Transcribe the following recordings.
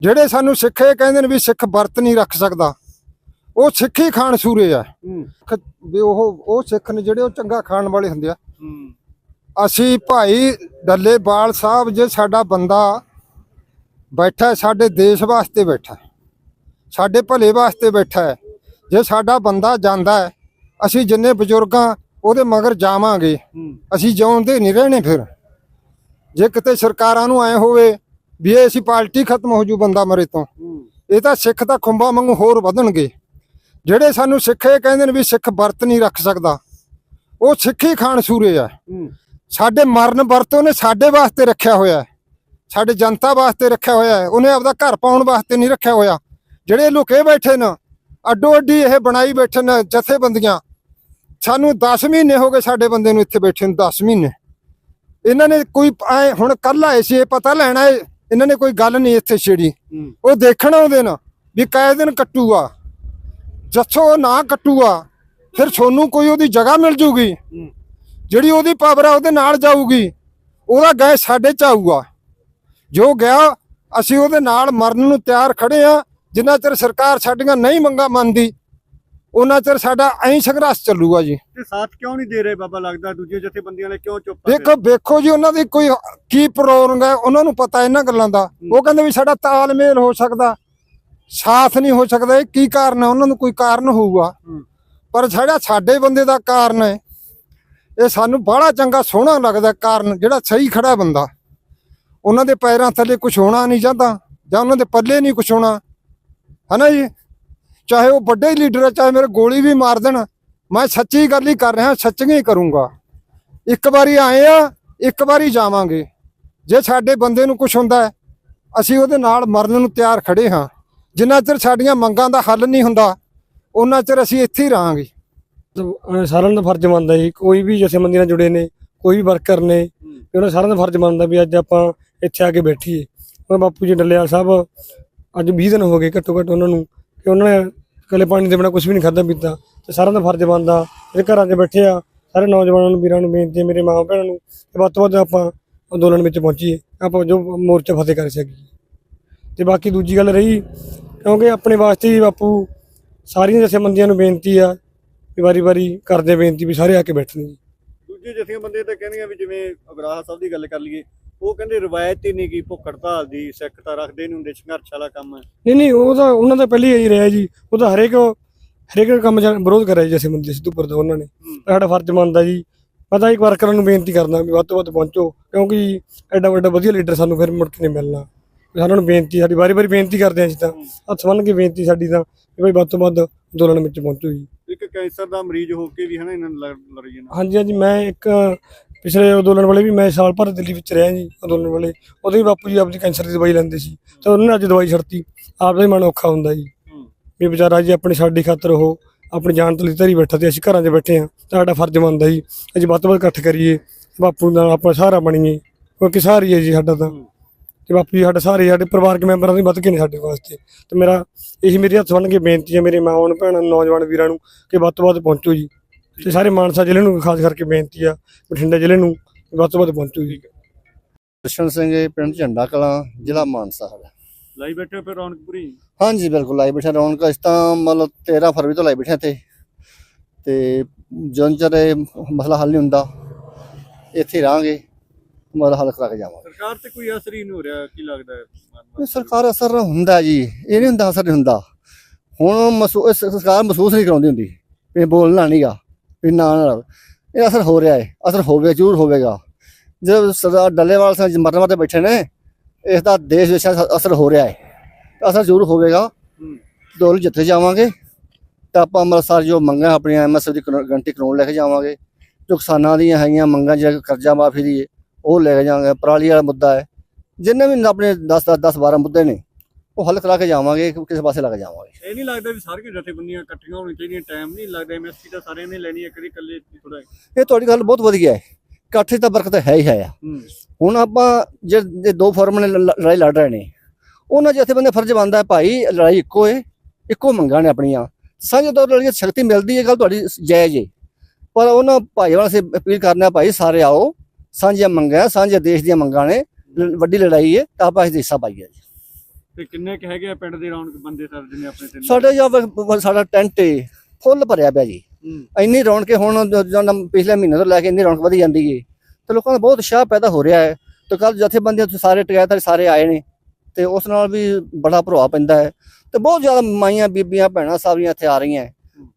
ਜਿਹੜੇ ਸਾਨੂੰ ਸਿੱਖ ਇਹ ਕਹਿੰਦੇ ਨੇ ਵੀ ਸਿੱਖ ਵਰਤ ਨਹੀਂ ਰੱਖ ਸਕਦਾ ਉਹ ਸਿੱਖੀ ਖਾਣ ਸੂਰੇ ਆ। ਹੂੰ। ਵੀ ਉਹ ਉਹ ਸਿੱਖ ਨੇ ਜਿਹੜੇ ਉਹ ਚੰਗਾ ਖਾਣ ਵਾਲੇ ਹੁੰਦੇ ਆ। ਹੂੰ। ਅਸੀਂ ਭਾਈ ਡੱਲੇਵਾਲ ਸਾਹਿਬ ਜੇ ਸਾਡਾ ਬੰਦਾ ਬੈਠਾ ਹੈ, ਸਾਡੇ ਦੇਸ਼ ਵਾਸਤੇ ਬੈਠਾ ਹੈ, ਸਾਡੇ ਭਲੇ ਵਾਸਤੇ ਬੈਠਾ ਹੈ ਜੇ ਸਾਡਾ ਬੰਦਾ ਜਾਂਦਾ ਹੈ ਅਸੀਂ ਜਿੰਨੇ ਬਜ਼ੁਰਗਾਂ ਉਹਦੇ ਮਗਰ ਜਾਵਾਂਗੇ। ਹੂੰ। ਅਸੀਂ ਜਿਉਂਦੇ ਨਹੀਂ ਰਹਿਣੇ ਫਿਰ। ਜੇ ਕਿਤੇ ਸਰਕਾਰਾਂ ਨੂੰ ਐ ਹੋਵੇ ਵੀ ਇਹ ਅਸੀਂ ਪਾਰਟੀ ਖਤਮ ਹੋ ਜੂ ਬੰਦਾ ਮਰੇ ਤੋਂ। ਇਹ ਤਾਂ ਸਿੱਖ ਤਾਂ ਖੁੰਬਾਂ ਵਾਂਗੂ ਹੋਰ ਵਧਣਗੇ। ਜਿਹੜੇ ਸਾਨੂੰ ਸਿੱਖ ਇਹ ਕਹਿੰਦੇ ਨੇ ਵੀ ਸਿੱਖ ਵਰਤ ਨਹੀਂ ਰੱਖ ਸਕਦਾ। ਉਹ ਸਿੱਖੀ ਖਾਣ ਸੂਰੇ ਆ। ਸਾਡੇ ਮਰਨ ਵਰਤ ਉਹਨੇ ਸਾਡੇ ਵਾਸਤੇ ਰੱਖਿਆ ਹੋਇਆ ਸਾਡੇ ਜਨਤਾ ਵਾਸਤੇ ਰੱਖਿਆ ਹੋਇਆ ਉਹਨੇ ਆਪਦਾ ਘਰ ਪਾਉਣ ਵਾਸਤੇ ਨਹੀਂ ਰੱਖਿਆ ਹੋਇਆ। ਜਿਹੜੇ ਲੁਕੇ ਬੈਠੇ ਨੇ ਅੱਡੋ ਅੱਡੀ ਇਹ ਬਣਾਈ ਬੈਠੇ ਨੇ ਜਥੇਬੰਦੀਆਂ। ਸਾਨੂੰ 10 ਮਹੀਨੇ ਹੋ ਗਏ ਸਾਡੇ ਬੰਦੇ ਨੂੰ ਇੱਥੇ ਬੈਠੇ ਨੂੰ 10 ਮਹੀਨੇ। ਇਹਨਾਂ ਨੇ ਕੋਈ ਹੁਣ ਕੱਲ ਆਏ ਸੀ ਇਹ ਪਤਾ ਲੈਣਾ ਹੈ, ਇਹਨਾਂ ਨੇ ਕੋਈ ਗੱਲ ਨਹੀਂ ਇੱਥੇ ਛੇੜੀ। ਉਹ ਦੇਖਣ ਆਉਂਦੇ ਨਾ ਵੀ ਕਾਇ ਦਿਨ ਕੱਟੂਗਾ। ਜੱਥੋਂ ਨਾ ਕੱਟੂਗਾ ਫਿਰ ਤੁਹਾਨੂੰ ਕੋਈ ਉਹਦੀ ਜਗ੍ਹਾ ਮਿਲ ਜੂਗੀ। ਜਿਹੜੀ ਉਹਦੀ ਪਾਵਰ ਆ ਉਹਦੇ ਨਾਲ ਜਾਊਗੀ। ਉਹਦਾ ਗਏ ਸਾਡੇ ਚ ਆਊਗਾ। ਜੋ ਗਿਆ ਅਸੀਂ ਉਹਦੇ ਨਾਲ ਮਰਨ ਨੂੰ ਤਿਆਰ ਖੜੇ ਆ। ਜਿੰਨਾ ਚਿਰ ਸਰਕਾਰ ਸਾਡੀਆਂ ਨਹੀਂ ਮੰਗਾ ਮੰਨਦੀ ਉਹਨਾਂ ਚਿਰ ਸਾਡਾ ਐਂ ਸੰਘਰਸ਼ ਚੱਲੂਗਾ ਜੀ। ਤੇ ਸਾਥ ਕਿਉਂ ਨਹੀਂ ਦੇ ਰਹੇ ਬਾਬਾ ਲੱਗਦਾ? ਦੂਜੇ ਜਥੇਬੰਦੀਆਂ ਨੇ ਕਿਉਂ ਚੁੱਪ ਆ ਵੇਖੋ ਵੇਖੋ ਜੀ ਉਹਨਾਂ ਦੀ ਕੋਈ ਕੀ ਪ੍ਰੋਗਰਾਮ ਹੈ ਉਹਨਾਂ ਨੂੰ ਪਤਾ ਇਹਨਾਂ ਗੱਲਾਂ ਦਾ। ਉਹ ਕਹਿੰਦੇ ਵੀ ਸਾਡਾ ਤਾਲਮੇਲ ਹੋ ਸਕਦਾ ਸਾਥ ਨਹੀਂ ਹੋ ਸਕਦਾ ਇਹ ਕੀ ਕਾਰਨ ਹੈ? ਉਹਨਾਂ ਨੂੰ ਕੋਈ ਕਾਰਨ ਹੋਊਗਾ। ਪਰ ਜਿਹੜਾ ਸਾਡੇ ਬੰਦੇ ਦਾ ਕਾਰਨ ਹੈ ਇਹ ਸਾਨੂੰ ਬੜਾ ਚੰਗਾ ਸੋਹਣਾ ਲੱਗਦਾ ਕਾਰਨ ਜਿਹੜਾ ਸਹੀ ਖੜਾ ਬੰਦਾ। ਉਹਨਾਂ ਦੇ ਪੈਰਾਂ ਥੱਲੇ ਕੁਝ ਹੋਣਾ ਨਹੀਂ ਚਾਹੁੰਦਾ ਜਾਂ ਉਹਨਾਂ ਦੇ ਪੱਲੇ ਨਹੀਂ ਕੁਝ ਹੋਣਾ। ਹਨਾ ਜੀ? ਚਾਹੇ ਉਹ ਵੱਡੇ ਲੀਡਰ ਹੈ ਚਾਹੇ ਮੇਰੇ ਗੋਲੀ ਵੀ ਮਾਰ ਦੇਣ, ਮੈਂ ਸੱਚੀ ਗੱਲ ਹੀ ਕਰ ਰਿਹਾ, ਸੱਚੀਆਂ ਹੀ ਕਰੂੰਗਾ। ਇੱਕ ਵਾਰੀ ਆਏ ਆ, ਇੱਕ ਵਾਰੀ ਜਾਵਾਂਗੇ। ਜੇ ਸਾਡੇ ਬੰਦੇ ਨੂੰ ਕੁਝ ਹੁੰਦਾ ਅਸੀਂ ਉਹਦੇ ਨਾਲ ਮਰਨ ਨੂੰ ਤਿਆਰ ਖੜੇ ਹਾਂ। ਜਿੰਨਾ ਚਿਰ ਸਾਡੀਆਂ ਮੰਗਾਂ ਦਾ ਹੱਲ ਨਹੀਂ ਹੁੰਦਾ ਉਹਨਾਂ ਚਿਰ ਅਸੀਂ ਇੱਥੇ ਹੀ ਰਹਾਂਗੇ। ਸਾਰਿਆਂ ਦਾ ਫਰਜ਼ ਬਣਦਾ ਜੀ। ਕੋਈ ਵੀ ਜਥੇਬੰਦੀ ਨਾਲ ਜੁੜੇ ਨੇ, ਕੋਈ ਵੀ ਵਰਕਰ ਨੇ ਤੇ ਉਹਨਾਂ ਸਾਰਿਆਂ ਦਾ ਫਰਜ਼ ਬਣਦਾ ਵੀ ਅੱਜ ਆਪਾਂ ਇੱਥੇ ਆ ਕੇ ਬੈਠੀਏ। ਉਹ ਬਾਪੂ ਜੀ ਡੱਲੇਵਾਲ ਸਾਹਿਬ, ਅੱਜ 20 ਦਿਨ ਹੋ ਗਏ ਘੱਟੋ ਘੱਟ ਉਹਨਾਂ ਨੂੰ, ਕਿ ਉਹਨਾਂ ਨੇ ਕੱਲੇ ਪਾਣੀ ਦੇ ਬਿਨਾਂ ਕੁਝ ਵੀ ਨਹੀਂ ਖਾਧਾ ਪੀਤਾ। ਤੇ ਸਾਰਿਆਂ ਦਾ ਫਰਜ਼ ਬਣਦਾ, ਜਿਹੜੇ ਘਰਾਂ 'ਚ ਬੈਠੇ ਆ, ਸਾਰੇ ਨੌਜਵਾਨਾਂ ਨੂੰ, ਵੀਰਾਂ ਨੂੰ ਬੇਨਤੀ ਹੈ ਮੇਰੇ ਮਾਂ ਭੈਣਾਂ ਨੂੰ ਕਿ ਵੱਧ ਤੋਂ ਵੱਧ ਆਪਾਂ ਅੰਦੋਲਨ ਵਿੱਚ ਪਹੁੰਚੀਏ। ਆਪਾਂ ਜੋ ਮੋਰਚਾ ਫਤਿਹ ਕਰ ਸਕੀਏ। ਤੇ ਬਾਕੀ ਦੂਜੀ ਗੱਲ ਰਹੀ, ਕਿਉਂਕਿ ਆਪਣੇ ਵਾਸਤੇ ਹੀ ਬਾਪੂ ਸਾਰੀਆਂ ਜਥੇਬੰਦੀਆਂ ਨੂੰ ਬੇਨਤੀ ਆ ਵੀ ਵਾਰੀ ਵਾਰੀ ਕਰਦੇ ਬੇਨਤੀ ਵੀ ਸਾਰੇ ਆ ਕੇ ਬੈਠਣ ਜੀ। ਦੂਜੇ ਜਥੇਬੰਦੀਆਂ ਤਾਂ ਕਹਿੰਦੀਆਂ ਵੀ ਜਿਵੇਂ ਅਗਰਾਹ ਸਾਹਿਬ ਦੀ ਗੱਲ ਕਰ ਲਈਏ ਉਹ ਕਹਿੰਦੇ ਰਵਾਇਤ ਹੀ ਨਹੀਂ ਕੀ ਭੁੱਖ ਹੜਤਾਲ ਦੀ ਸਿੱਖ ਤਾਂ ਰੱਖਦੇ ਨਹੀਂ ਹੁੰਦੇ ਸੰਘਰਸ਼ ਵਾਲਾ ਕੰਮ ਹੈ। ਨਹੀਂ ਨਹੀਂ ਉਹ ਤਾਂ ਉਹਨਾਂ ਦਾ ਪਹਿਲੇ ਹੀ ਰਿਹਾ ਜੀ। ਉਹ ਤਾਂ ਹਰੇਕ ਹਰੇਕ ਕੰਮ ਦਾ ਵਿਰੋਧ ਕਰਿਆ ਜੀ ਜਥੇਬੰਦੀ ਸਿੱਧੂਪੁਰ ਦਾ ਉਹਨਾਂ ਨੇ। ਤਾਂ ਸਾਡਾ ਫਰਜ਼ ਬਣਦਾ ਜੀ। ਪਤਾ ਇੱਕ ਵਰਕਰਾਂ ਨੂੰ ਬੇਨਤੀ ਕਰਨਾ ਵੀ ਵੱਧ ਤੋਂ ਵੱਧ ਪਹੁੰਚੋ ਕਿਉਂਕਿ ਐਡਾ ਵੱਡਾ ਵਧੀਆ ਲੀਡਰ ਸਾਨੂੰ ਫਿਰ ਮੁੜ ਕੇ ਨਹੀਂ ਮਿਲਣਾ। ਸਾਰਿਆਂ ਨੂੰ ਬੇਨਤੀ ਸਾਡੀ ਵਾਰੀ ਵਾਰੀ ਬੇਨਤੀ ਕਰਦੇ ਹਾਂ ਅਸੀਂ ਤਾਂ। ਹੱਥ ਬੰਨ੍ਹ ਕੇ ਬੇਨਤੀ ਸਾਡੀ ਤਾਂ ਕਿ ਭਾਈ ਵੱਧ ਤੋਂ ਵੱਧ ਅੰਦੋਲਨ ਵਿੱਚ ਪਹੁੰਚੋ ਜੀ। ਇੱਕ ਕੈਂਸਰ ਦਾ ਮਰੀਜ਼ ਹੋ ਕੇ ਵੀ ਹਨਾ ਇਹਨਾਂ ਨੂੰ ਲੜ- ਲੜੀ ਜਾਣਾ ਹਾਂਜੀ ਹਾਂਜੀ ਮੈਂ ਇੱਕ ਪਿਛਲੇ ਅੰਦੋਲਨ ਵਾਲੇ ਵੀ ਮੈਂ ਸਾਲ ਭਰ ਦਿੱਲੀ ਵਿੱਚ ਰਿਹਾ ਜੀ ਅੰਦੋਲਨ ਵਾਲੇ। ਉਦੋਂ ਵੀ ਬਾਪੂ ਜੀ ਆਪਣੀ ਕੈਂਸਰ ਦੀ ਦਵਾਈ ਲੈਂਦੇ ਸੀ। ਤੇ ਉਹਨਾਂ ਨੇ ਅੱਜ ਦਵਾਈ ਛੱਡਤੀ। ਆਪ ਦਾ ਹੀ ਮਨ ਔਖਾ ਹੁੰਦਾ ਜੀ। ਵੀ ਵਿਚਾਰਾ ਜੀ ਆਪਣੀ ਸਾਡੀ ਖਾਤਰ ਉਹ ਆਪਣੀ ਜਾਨ ਤੋਂ ਲਈ ਧਰੀ ਬੈਠਾ ਤੇ ਅਸੀਂ ਘਰਾਂ 'ਚ ਬੈਠੇ ਆ ਸਾਡਾ ਫਰਜ਼ ਬਣਦਾ ਜੀ ਅਸੀਂ ਵੱਧ ਵੱਧ ਇਕੱਠ ਕਰੀਏ। ਬਾਪੂ ਨਾਲ ਆਪਣਾ ਸਹਾਰਾ ਬਣੀਏ। ਕਿਉਂਕਿ ਸਹਾਰੀ ਹੈ ਜੀ ਸਾਡਾ ਤਾਂ। ਤੇ ਬਾਪੂ ਜੀ ਸਾਡੇ ਸਾਰੇ ਸਾਡੇ ਪਰਿਵਾਰਕ ਮੈਂਬਰਾਂ ਵੀ ਵੱਧ ਕੇ ਨੇ ਸਾਡੇ ਵਾਸਤੇ। ਤੇ ਮੇਰਾ ਇਹੀ ਮੇਰੀ ਹੱਥ ਬੰਨ੍ਹ ਕੇ ਬੇਨਤੀ ਹੈ ਮੇਰੇ ਨੂੰ ਭੈਣਾਂ ਨੌਜਵਾਨ ਵੀਰਾਂ ਨੂੰ ਕਿ ਵੱਧ ਤੋਂ ਵੱਧ ਪਹੁੰਚੋ ਜੀ। ਤੇ ਸਾਰੇ ਮਾਨਸਾ ਜ਼ਿਲ੍ਹੇ ਨੂੰ ਖਾਸ ਕਰਕੇ ਬੇਨਤੀ ਆ ਬਠਿੰਡਾ ਜ਼ਿਲ੍ਹੇ ਨੂੰ ਵੱਧ ਤੋਂ ਵੱਧ ਪਹੁੰਚੋ ਜੀ। ਦਰਸ਼ਨ ਸਿੰਘ ਜੀ, ਪਿੰਡ ਝੰਡਾ ਕਲਾਂ ਜ਼ਿਲ੍ਹਾ ਮਾਨਸਾ ਹੈ ਲਾਈ ਬੈਠੇ ਹੋ ਫਿਰ ਰੌਣਕਪੁਰੀ? ਹਾਂਜੀ ਬਿਲਕੁਲ ਲਾਈ ਬੈਠੇ ਰੌਣਕ। ਇਸ ਤਾਂ ਮਤਲਬ 13 ਫਰਵਰੀ ਤੋਂ ਲਾਈ ਬੈਠੇ ਤੇ ਤੇ ਜਦੋਂ ਚਿਰ ਇਹ ਮਸਲਾ ਹੱਲ ਨਹੀਂ ਹੁੰਦਾ। ਇੱਥੇ ਹੀ ਰਹਾਂਗੇ ਮਸਲਾ ਹੱਲ ਕਰਾ ਕੇ ਜਾਵਾਂਗੇ। ਸਰਕਾਰ ਤੇ ਕੋਈ ਅਸਰ ਹੀ ਨਹੀਂ ਹੋ ਰਿਹਾ ਕੀ ਲੱਗਦਾ ਹੈ? ਇਹ ਸਰਕਾਰ ਅਸਰ ਹੁੰਦਾ ਜੀ। ਇਹ ਨਹੀਂ ਹੁੰਦਾ ਅਸਰ ਨਹੀਂ ਹੁੰਦਾ। ਹੁਣ ਇਹ ਸਰਕਾਰ ਮਹਿਸੂਸ ਨਹੀਂ ਕਰਾਉਂਦੀ ਹੁੰਦੀ। ਵੀ ਬੋਲਣਾ ਨਹੀਂਗਾ ਵੀ ਨਾ ਨਾ ਇਹ ਅਸਰ ਹੋ ਰਿਹਾ ਹੈ ਅਸਰ ਹੋਵੇ ਜ਼ਰੂਰ ਹੋਵੇਗਾ। ਜਦੋਂ ਸਰਦਾਰ ਡੱਲੇਵਾਲ ਸਿੰਘ ਮਰਨ ਵਾਤੇ ਬੈਠੇ ਨੇ ਇਸ ਦਾ ਦੇਸ਼ ਵਿੱਚ ਅਸਰ ਹੋ ਰਿਹਾ ਹੈ ਅਸਰ ਜ਼ਰੂਰ ਹੋਵੇਗਾ। ਦੋਲ ਜਿੱਥੇ ਜਾਵਾਂਗੇ ਤਾਂ ਆਪਾਂ ਅੰਮ੍ਰਿਤਸਰ ਜੋ ਮੰਗਾਂ ਆਪਣੀਆਂ ਐਮਐਸਐਫ ਦੀ ਗਰੰਟੀ ਕਾਨੂੰਨ ਲੈ ਕੇ ਜਾਵਾਂਗੇ ਜੋ ਕਿਸਾਨਾਂ ਦੀਆਂ ਹੈਗੀਆਂ ਮੰਗਾਂ ਜਿਹੜਾ ਕਰਜ਼ਾ ਮਾਫੀ ਦੀ ਉਹ ਲੈ ਕੇ ਜਾਵਾਂਗੇ। ਪਰਾਲੀ ਵਾਲਾ ਮੁੱਦਾ ਹੈ ਜਿੰਨੇ ਵੀ ਆਪਣੇ 10 10 10 12 ਮੁੱਦੇ ਨੇ ਉਹ ਹੱਲ ਕਰਾ ਕੇ ਜਾਵਾਂਗੇ ਕਿ- ਕਿਸੇ ਪਾਸੇ ਲੱਗ ਜਾਵਾਂਗੇ। ਇਹ ਨਹੀਂ ਲੱਗਦਾ ਵੀ ਸਾਰੀਆਂ ਜਥੇਬੰਦੀਆਂ ਇਕੱਠੀਆਂ ਹੋਣੀਆਂ ਚਾਹੀਦੀਆਂ ਟਾਈਮ ਨਹੀਂ ਲੱਗਦਾ ਐਮਐਸਪੀ ਤਾਂ ਸਾਰਿਆਂ ਨੇ ਲੈਣੀ ਹੈ ਕਦੀ ਇਕੱਲੇ ਥੋੜਾ ਇਹ ਤੁਹਾਡੀ ਗੱਲ ਬਹੁਤ ਵਧੀਆ ਹੈ। ਇਕੱਠੇ ਤਾਂ ਬਰਕਤ ਹੈ ਹੀ ਹੈ। ਆ। ਹੁਣ ਆਪਾਂ ਜੇ ਜੇ ਦੋ ਫੋਰਮ ਨੇ ਲ- ਲੜਾਈ ਲੜ ਰਹੇ ਨੇ ਉਹਨਾਂ ਜਥੇਬੰਦੀ ਫਰਜ਼ ਬਣਦਾ ਹੈ ਭਾਈ ਲੜਾਈ ਇੱਕੋ ਹੈ ਇੱਕੋ ਮੰਗਾਂ ਨੇ ਆਪਣੀਆਂ। ਸਾਂਝੇ ਤੌਰ ਤੇ ਸ਼ਕਤੀ ਮਿਲਦੀ ਹੈ ਗੱਲ ਤੁਹਾਡੀ ਜਾਇਜ਼ ਹੈ ਪਰ ਉਹਨਾਂ ਭਾਈਵਾਲ ਸੇ ਅਪੀਲ ਕਰਨਾ ਭਾਈ ਸਾਰੇ ਆਓ ਸਾਂਝੀਆਂ ਮੰਗਾਂ ਸਾਂਝੇ ਦੇਸ਼ ਦੀਆਂ ਮੰਗਾਂ ਨੇ ਲ- ਵੱਡੀ ਲੜਾਈ ਹੈ ਤਾਂ ਆਪਾਂ ਇਸ ਦਾ ਹਿੱਸਾ ਪਾਈਏ। ਜੀ ਤੇ ਕਿੰਨੇ ਕ ਹੈਗੇ ਆ ਪਿੰਡ ਦੇ ਰੌਣਕ ਬੰਦੇ ਸਰ ਜਿਨੇ ਆਪਣੇ ਤਿੰਨ ਸਾਡੇ ਜਾਂ ਸਾਡਾ ਟੈਂਟ ਏ ਫੁੱਲ ਭਰਿਆ ਪਿਆ ਜੀ ਇੰਨੀ ਰੌਣਕ ਹੁਣ ਜਦੋਂ ਪਿਛਲੇ ਮਹੀਨੇ ਤੋਂ ਲੈ ਕੇ ਇੰਨੀ ਰੌਣਕ ਵਧੀ ਜਾਂਦੀ ਏ ਤੇ ਲੋਕਾਂ ਦਾ ਬਹੁਤ ਉਤਸ਼ਾਹ ਪੈਦਾ ਹੋ ਰਿਹਾ ਹੈ ਤੇ ਕੱਲ ਜਥੇਬੰਦੀਆਂ ਤੋਂ ਸਾਰੇ ਟਿਕਾਇਤ ਸਾਰੇ ਆਏ ਨੇ ਤੇ ਉਸ ਨਾਲ ਵੀ ਬੜਾ ਪ੍ਰਭਾਵ ਪੈਂਦਾ ਹੈ ਤੇ ਬਹੁਤ ਜ਼ਿਆਦਾ ਮਾਈਆਂ ਬੀਬੀਆਂ ਭੈਣਾਂ ਸਾਰੀਆਂ ਇੱਥੇ ਆ ਰਹੀਆਂ।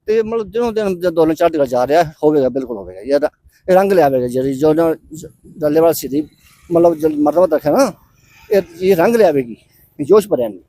ਤੇ ਮਤਲਬ ਦਿਨੋਂ ਦਿਨ ਦੋਲਨ ਚੜ੍ਹਦੀ ਜਾ ਰਿਹਾ ਹੋਵੇਗਾ ਬਿਲਕੁਲ ਹੋਵੇਗਾ ਤਾਂ- ਇਹ ਰੰਗ ਲਿਆਵੇਗਾ ਜਿਹੜੀ ਜੋ ਡੱਲੇਵਾਲ ਸਿੱਧੀ ਮਤਲਬ ਮਰਤਬਾ ਰੱਖਿਆ ਨਾ ਇਹ ਇਹ ਰੰਗ ਲਿਆਵੇਗੀ ਇਹ ਜੋਸ਼ ਭਰਿਆ ਨਹੀਂ